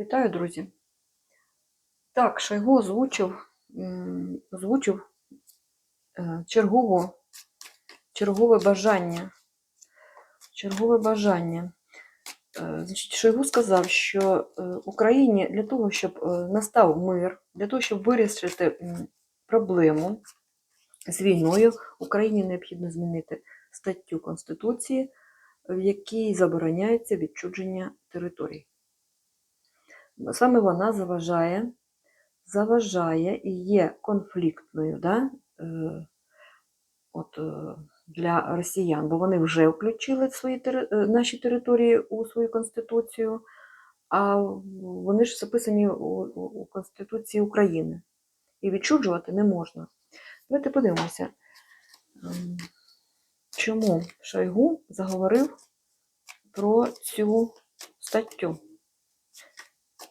Вітаю, друзі. Так, Шойгу озвучив, озвучив е, чергову, чергове бажання. Чергове бажання. Е, Шойгу сказав, що е, Україні для того, щоб настав мир, для того, щоб вирішити проблему з війною, Україні необхідно змінити статтю Конституції, в якій забороняється відчудження територій. Саме вона заважає, заважає і є конфліктною да, е, от, е, для росіян, бо вони вже включили свої, е, наші території у свою конституцію, а вони ж записані у, у, Конституції України. І відчуджувати не можна. Давайте подивимося, ем, чому Шойгу заговорив про цю статтю.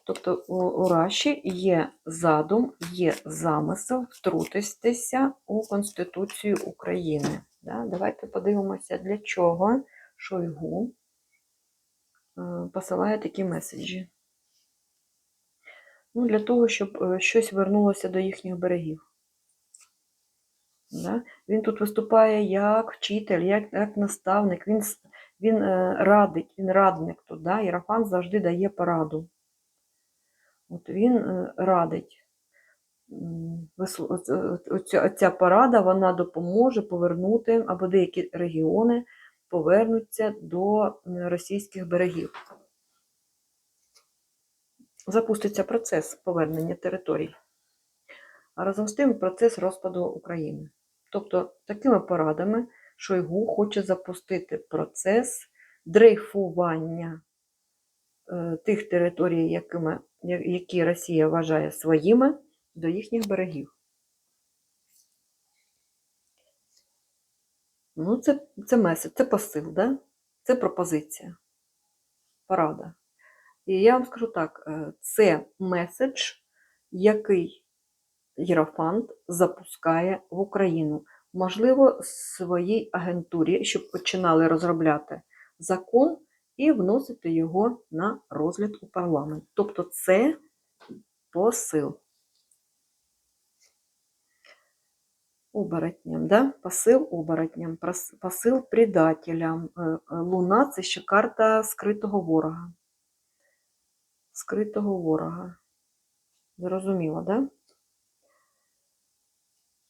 Тобто у, у Раші є задум, є замисел втрутитися у Конституцію України. Да? Давайте подивимося, для чого Шойгу е, посилає такі меседжі. Ну, для того, щоб е, щось вернулося до їхніх берегів. Да? Він тут виступає як вчитель, як, як наставник, він, він е, радить, він радник тут. Да? Єрофан завжди дає пораду. От він е, радить. Оця порада вона допоможе повернути, або деякі регіони повернуться до російських берегів. Запуститься процес повернення територій, а разом з тим процес розпаду України. Тобто, такими порадами Шойгу хоче запустити процес дрейфування е, тих територій, якими, які Росія вважає своїми, до їхніх берегів. Ну, це, це меседж, це посил, да? це пропозиція, порада. І я вам скажу так: е, це меседж, який Єрофант запускає в Україну. Можливо, своїй агентурі, щоб починали розробляти закон і вносити його на розгляд у парламент. Тобто це посил. Оборотням, да? посил оборотням, посил предателям. Е, е, Луна це ще карта скритого ворога. Скритого ворога. Зрозуміло, да?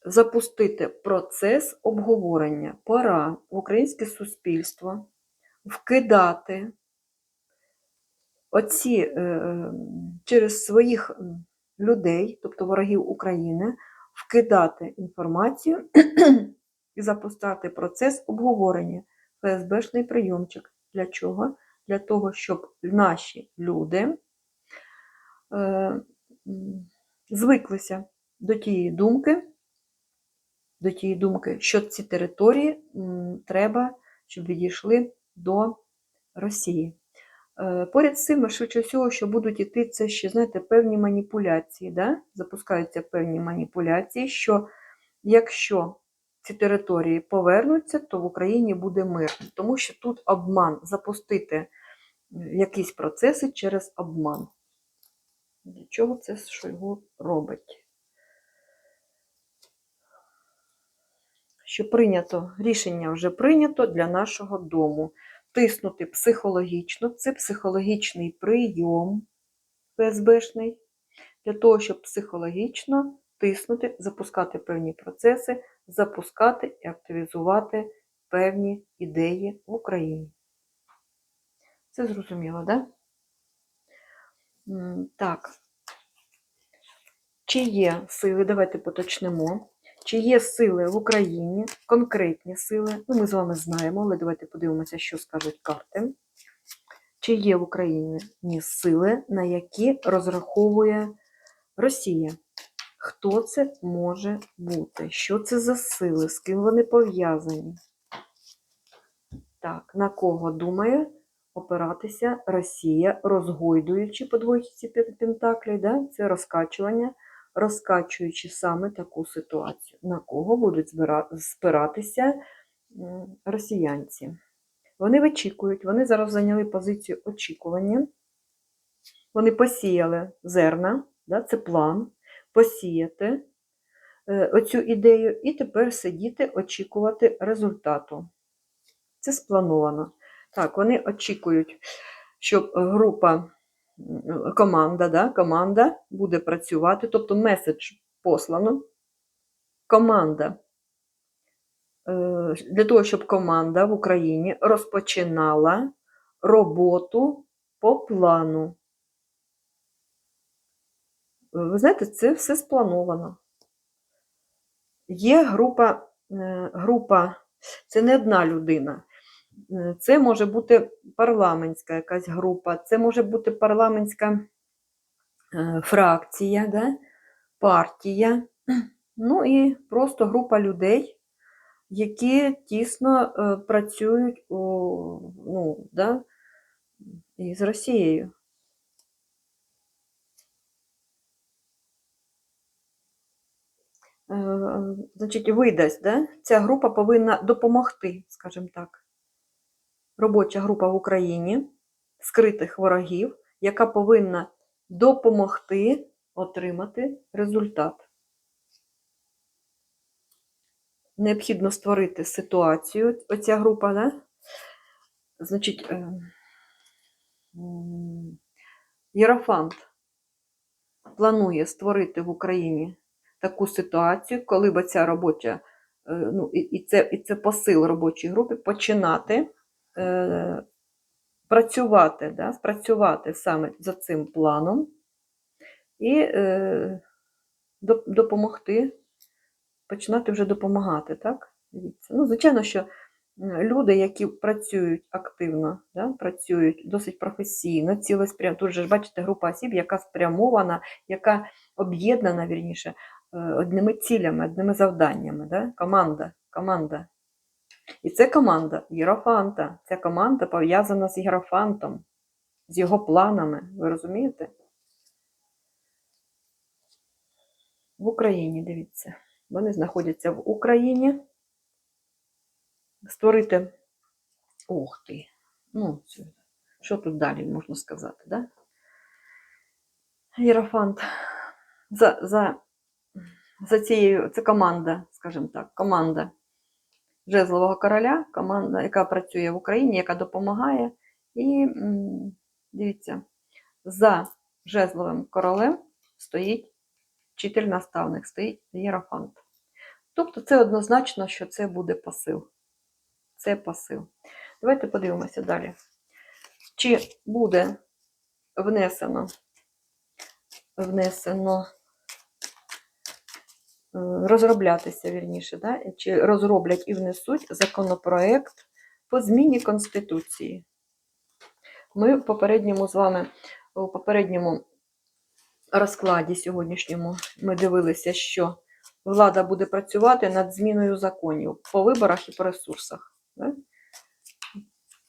Запустити процес обговорення. Пора в українське суспільство вкидати оці е, е, через своїх людей, тобто ворогів України, вкидати інформацію і запускати процес обговорення. ФСБшний прийомчик. Для чого? Для того, щоб наші люди е, звиклися до тієї думки, до тієї думки, що ці території треба, щоб відійшли до Росії. Е, Поряд з цим, швидше всього, що будуть іти, це ще, знаєте, певні маніпуляції, да? запускаються певні маніпуляції, що якщо ці території повернуться, то в Україні буде мир. Тому що тут обман, запустити е, якісь процеси через обман. Для чого це Шойгу робить? Що прийнято, рішення вже прийнято для нашого дому. Тиснути психологічно, це психологічний прийом ФСБшний, для того, щоб психологічно тиснути, запускати певні процеси, запускати і активізувати певні ідеї в Україні. Це зрозуміло? Да? Так. Чи є сили, давайте поточнимо. Чи є сили в Україні, конкретні сили? Ну, ми з вами знаємо, але давайте подивимося, що скажуть карти. Чи є в Україні сили, на які розраховує Росія? Хто це може бути? Що це за сили? З ким вони пов'язані? Так, на кого думає опиратися Росія, розгойдуючи по двойці пентаклей, да? це розкачування, розкачуючи саме таку ситуацію. На кого будуть спиратися росіянці? Вони вичікують, вони зараз зайняли позицію очікування. Вони посіяли зерна, да, це план, посіяти е, оцю ідею і тепер сидіти, очікувати результату. Це сплановано. Так, вони очікують, щоб група, команда, да, команда буде працювати, тобто меседж послано. Команда. е, Для того, щоб команда в Україні розпочинала роботу по плану. Ви знаєте, це все сплановано. Є група, е, група, це не одна людина. Це може бути парламентська якась група, це може бути парламентська е, фракція, да? партія, ну і просто група людей, які тісно е, працюють у, ну, да? із Росією. Е, Значить, видасть, да? ця група повинна допомогти, скажімо так. Робоча група в Україні скритих ворогів, яка повинна допомогти отримати результат. Необхідно створити ситуацію, оця група, да? Значить, е, Єрофант планує створити в Україні таку ситуацію, коли б ця робоча, е, ну, і, це, і це посил робочої групи починати е, працювати, да, спрацювати саме за цим планом і е, допомогти, починати вже допомагати, так? Дивіться. Ну, звичайно, що люди, які працюють активно, да, працюють досить професійно, цілеспрям... Тут же ж бачите група осіб, яка спрямована, яка об'єднана, вірніше, е, одними цілями, одними завданнями. Да? Команда, команда. І це команда Єрофанта. Ця команда пов'язана з Єрофантом, з його планами. Ви розумієте? В Україні, дивіться. Вони знаходяться в Україні. Створити. Ух ти! Ну, що тут далі можна сказати, да? Єрофант. За, за, за цією, це команда, скажімо так, команда Жезлового короля, команда, яка працює в Україні, яка допомагає. І дивіться, за Жезловим королем стоїть вчитель-наставник, стоїть Єрофант. Тобто це однозначно, що це буде посил. Це посил. Давайте подивимося далі. Чи буде внесено, внесено розроблятися, вірніше, да? чи розроблять і внесуть законопроект по зміні Конституції. Ми в попередньому з вами, у попередньому розкладі сьогоднішньому ми дивилися, що влада буде працювати над зміною законів по виборах і по ресурсах. Да?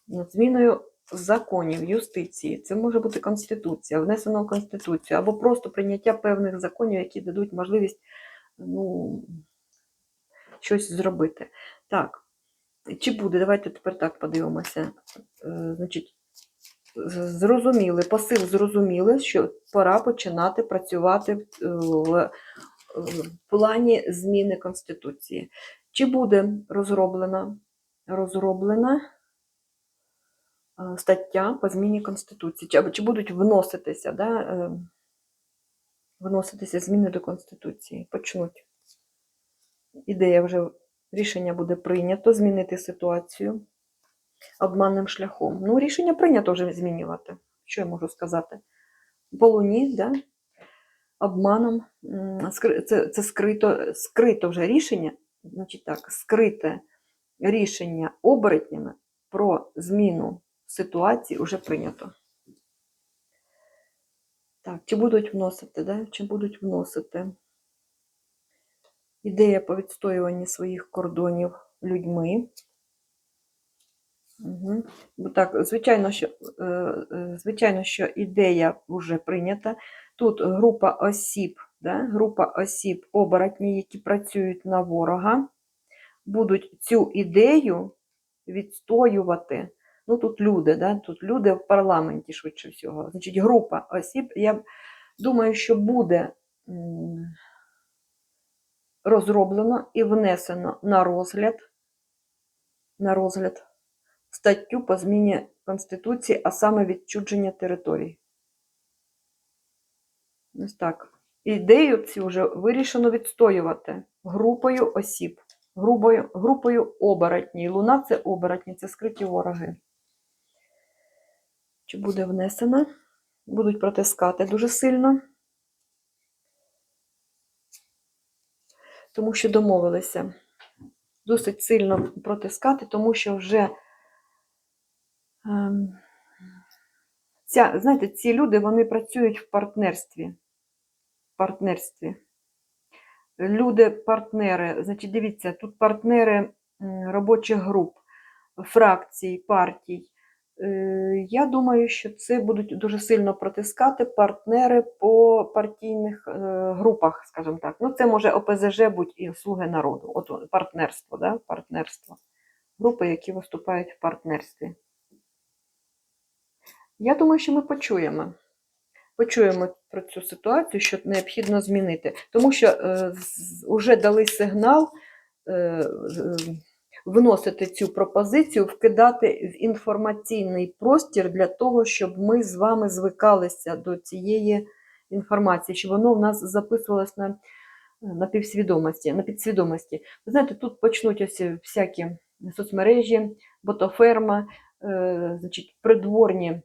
Над зміною законів юстиції. Це може бути Конституція, внесено в Конституцію, або просто прийняття певних законів, які дадуть можливість ну, щось зробити. Так, чи буде? Давайте тепер так подивимося. Е, Значить, зрозуміли, посил зрозуміли, що пора починати працювати в, е, в плані зміни Конституції. Чи буде розроблена, розроблена е, стаття по зміні Конституції? Чи, чи будуть вноситися, да, е, вноситися зміни до Конституції? Почнуть. Ідея вже, рішення буде прийнято змінити ситуацію обманним шляхом. Ну, рішення прийнято вже змінювати. Що я можу сказати? По луні, да? обманом. Це, це скрито, скрито вже рішення, значить так, скрите рішення оборотнями про зміну ситуації вже прийнято. Так, чи будуть вносити, да? чи будуть вносити ідея по відстоюванні своїх кордонів людьми. Угу. Так, звичайно, що, е, е, звичайно, що ідея вже прийнята. Тут група осіб, да? група осіб оборотні, які працюють на ворога, будуть цю ідею відстоювати Ну, тут люди, да? тут люди в парламенті, швидше всього. Значить, група осіб. Я думаю, що буде розроблено і внесено на розгляд, на розгляд статтю по зміні Конституції, а саме відчудження територій. Ось так. Ідею цю вже вирішено відстоювати групою осіб, групою, групою оборотній. Луна це оборотні, це скриті вороги. Чи буде внесена? Будуть протискати дуже сильно. Тому що домовилися досить сильно протискати, тому що вже ем, ця, знаєте, ці люди вони працюють в партнерстві. В партнерстві. Люди-партнери, значить, дивіться, тут партнери робочих груп, фракцій, партій. Е, Я думаю, що це будуть дуже сильно протискати партнери по партійних е, групах, скажімо так. Ну, це може ОПЗЖ будь і Слуги народу. От партнерство, да? партнерство. Групи, які виступають в партнерстві. Я думаю, що ми почуємо. Почуємо про цю ситуацію, що необхідно змінити. Тому що е, вже дали сигнал е, вносити цю пропозицію, вкидати в інформаційний простір для того, щоб ми з вами звикалися до цієї інформації, щоб воно в нас записувалось на, на півсвідомості, на підсвідомості. Ви знаєте, тут почнуть ось всякі соцмережі, ботоферма, е, значить, придворні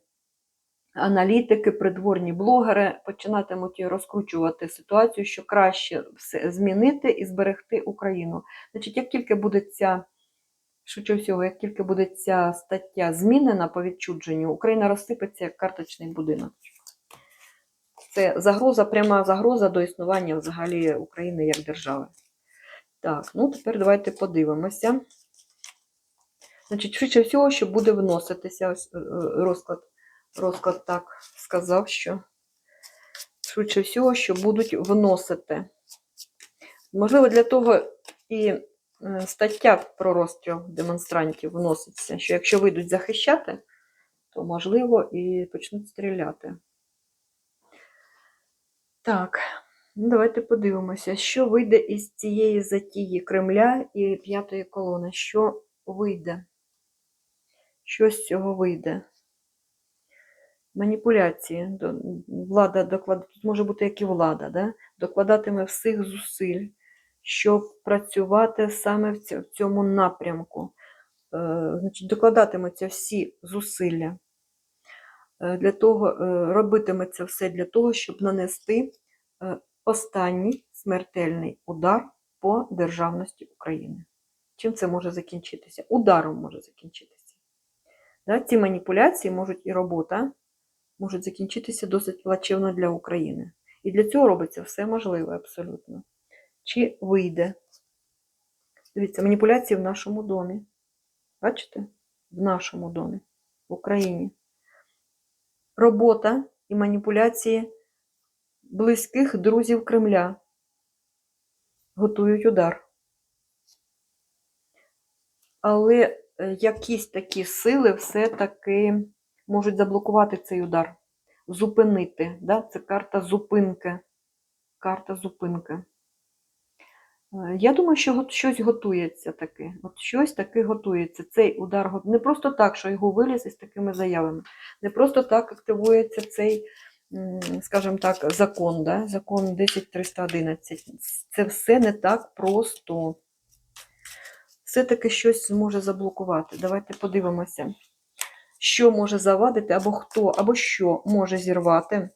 аналітики, придворні блогери починатимуть розкручувати ситуацію, що краще все змінити і зберегти Україну. Значить, як тільки буде ця, швидше всього, як тільки буде ця стаття змінена по відчудженню, Україна розсипеться як карточний будинок. Це загроза, пряма загроза до існування взагалі України як держави. Так, ну тепер давайте подивимося. Значить, швидше всього, що буде вноситися ось е, е, розклад розклад так сказав, що швидше всього, що будуть вносити. Можливо, для того і стаття про розстріл демонстрантів вноситься, що якщо вийдуть захищати, то, можливо, і почнуть стріляти. Так, ну давайте подивимося, що вийде із цієї затії Кремля і п'ятої колони. Що вийде? Що з цього вийде? маніпуляції. Влада доклад... Тут може бути як і влада, да? докладатиме всіх зусиль, щоб працювати саме в цьому напрямку. Е, Значить, докладатимуться всі зусилля. Е, Для того, е, робитиметься все для того, щоб нанести останній смертельний удар по державності України. Чим це може закінчитися? Ударом може закінчитися. Ці маніпуляції можуть і робота можуть закінчитися досить плачевно для України. І для цього робиться все можливе абсолютно. Чи вийде? Дивіться, маніпуляції в нашому домі. Бачите? В нашому домі, в Україні. Робота і маніпуляції близьких друзів Кремля готують удар. Але е, якісь такі сили все-таки можуть заблокувати цей удар, зупинити. Да? Це карта зупинки. Карта зупинки. Е, Я думаю, що щось готується таке. От щось таке готується. Цей удар не просто так, що його виліз із такими заявами. Не просто так активується цей, скажімо так, закон, да? закон 10311. Це все не так просто. Все-таки щось зможе заблокувати. Давайте подивимося що може завадити, або хто, або що може зірвати,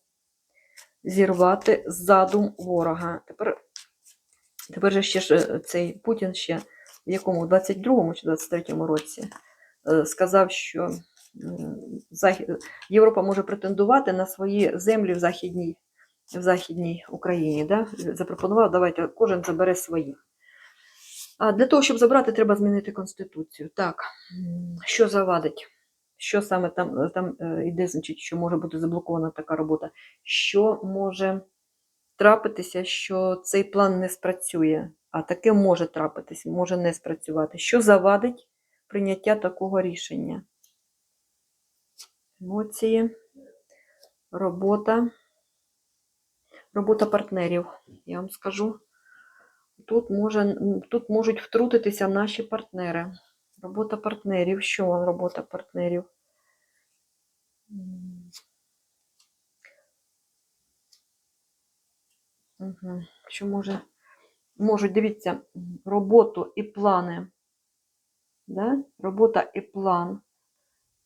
зірвати задум ворога. Тепер, тепер же ще ж е, цей Путін ще в якому, 22-му чи 23-му році е, сказав, що Європа може претендувати на свої землі в Західній, в Західній Україні. Да? Запропонував, давайте кожен забере своїх. А для того, щоб забрати, треба змінити Конституцію. Так, що завадить? Що саме там, там е, йде, значить, що може бути заблокована така робота? Що може трапитися, що цей план не спрацює? А таке може трапитись, може не спрацювати. Що завадить прийняття такого рішення? емоції, робота, робота партнерів, я вам скажу. Тут, може, тут можуть втрутитися наші партнери. Робота партнерів. Що робота партнерів? Угу. Що може? Можуть, дивіться, роботу і плани. Да? Робота і план,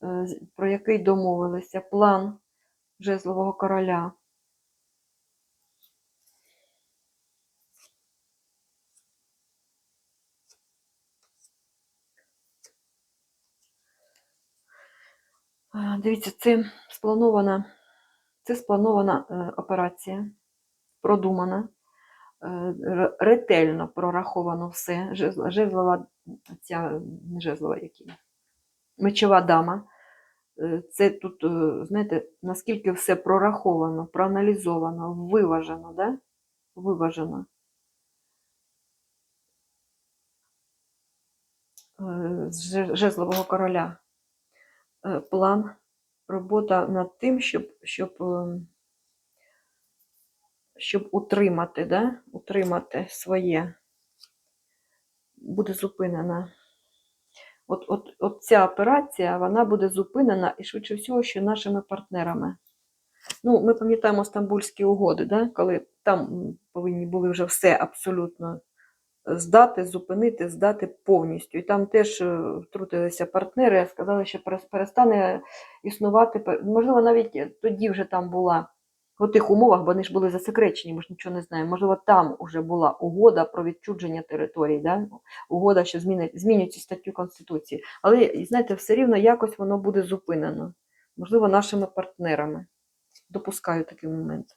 е, про який домовилися. План жезлового короля. Дивіться, це спланована, це спланована е, операція, продумана, е, ретельно прораховано все. Жезл- Жезлова, ця не жезлова, які, мечова дама. Е, Це тут, е, знаєте, наскільки все прораховано, проаналізовано, виважено, да? Виважено. З жезлового короля план, робота над тим, щоб, щоб, е, щоб утримати, да? утримати своє, буде зупинена. От, от, от ця операція, вона буде зупинена і швидше всього, що нашими партнерами. Ну, ми пам'ятаємо Стамбульські угоди, да? коли там повинні були вже все абсолютно здати, зупинити, здати повністю. І там теж е, втрутилися партнери, сказали, що перестане існувати. Можливо, навіть тоді вже там була в тих умовах, бо вони ж були засекречені, ми ж нічого не знаємо. Можливо, там вже була угода про відчудження територій, да? угода, що змінить, змінюють цю статтю Конституції. Але, знаєте, все рівно якось воно буде зупинено. Можливо, нашими партнерами. Допускаю такий момент.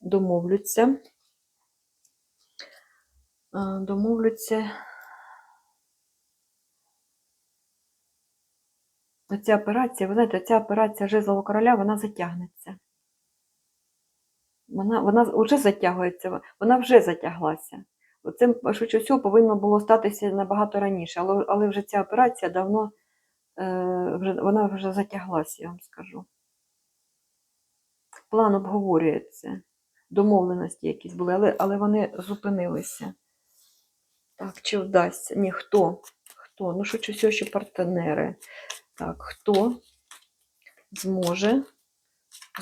Домовляться. Е, Домовляться. Ця операція, ви знаєте, ця операція жезлового короля, вона затягнеться. Вона, вона вже затягується, вона вже затяглася. Це, швидше всього, повинно було статися набагато раніше, але, але вже ця операція давно е, вже, вона вже затяглася, я вам скажу. План обговорюється, домовленості якісь були, але, але вони зупинилися. Так, чи вдасться? Ні, хто? Хто? Ну, швидше всього, що партнери. Так, хто зможе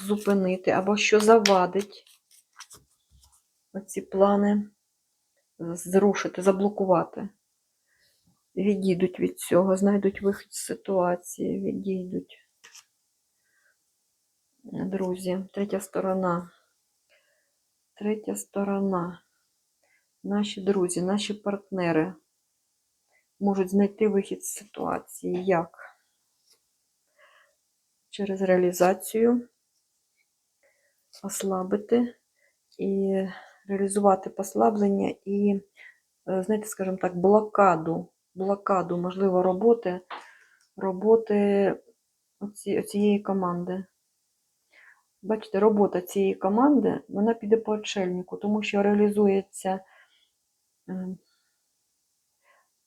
зупинити або що завадить оці плани зрушити, заблокувати. Відійдуть від цього, знайдуть вихід з ситуації, відійдуть. Друзі, третя сторона. Третя сторона. Наші друзі, наші партнери можуть знайти вихід з ситуації. Як? Через реалізацію ослабити і реалізувати послаблення і, е, знаєте, скажімо так, блокаду, блокаду, можливо, роботи, роботи оці, цієї команди. Бачите, робота цієї команди, вона піде по очельнику, тому що реалізується, е,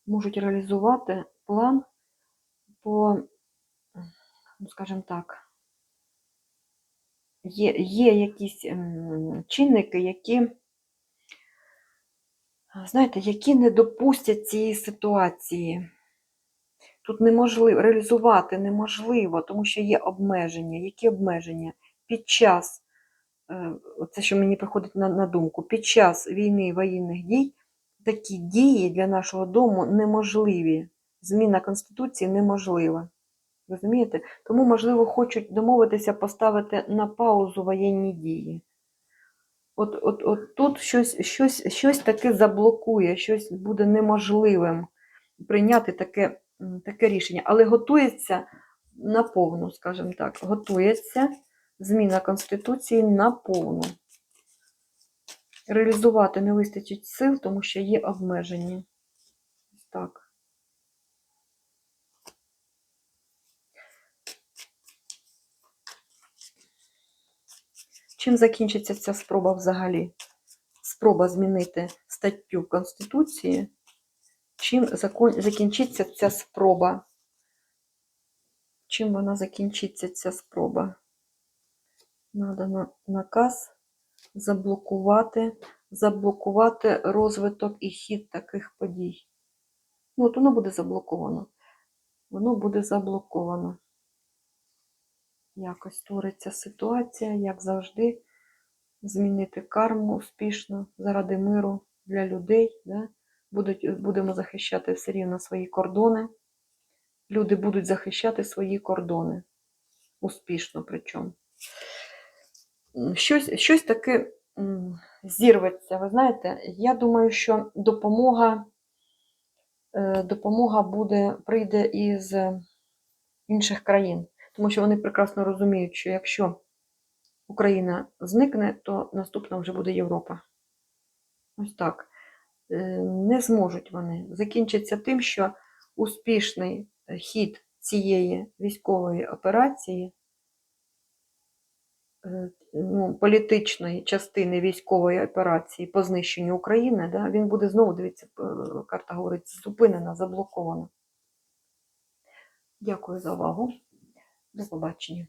можуть реалізувати план по, ну, скажімо так, є, є якісь ем, чинники, які, знаєте, які не допустять цієї ситуації. Тут неможливо реалізувати неможливо, тому що є обмеження. Які обмеження? Під час, е, це що мені приходить на, на думку, під час війни воєнних дій такі дії для нашого дому неможливі. Зміна Конституції неможлива. Розумієте? Тому, можливо, хочуть домовитися поставити на паузу воєнні дії. От, от, от тут щось, щось, щось таке заблокує, щось буде неможливим прийняти таке, таке рішення. Але готується наповну, скажімо так, готується зміна Конституції наповну. Реалізувати не вистачить сил, тому що є обмеження. Так. Чим закінчиться ця спроба взагалі? Спроба змінити статтю Конституції. Чим закінчиться ця спроба? Чим вона закінчиться, ця спроба. Надо на наказ заблокувати, заблокувати розвиток і хід таких подій. Ну, от воно буде заблоковано. Воно буде заблоковано. Якось створиться ситуація, як завжди, змінити карму успішно заради миру для людей. Да? Будуть, будемо захищати все рівно свої кордони. Люди будуть захищати свої кордони. Успішно причому. Щось, щось таке зірветься. Ви знаєте, я думаю, що допомога, е, допомога буде, прийде із інших країн. Тому що вони прекрасно розуміють, що якщо Україна зникне, то наступна вже буде Європа. Ось так. Е, Не зможуть вони. Закінчиться тим, що успішний хід цієї військової операції, е, ну, політичної частини військової операції по знищенню України, да, він буде знову, дивіться, е, карта говорить, зупинена, заблокована. Дякую за увагу. До побачення.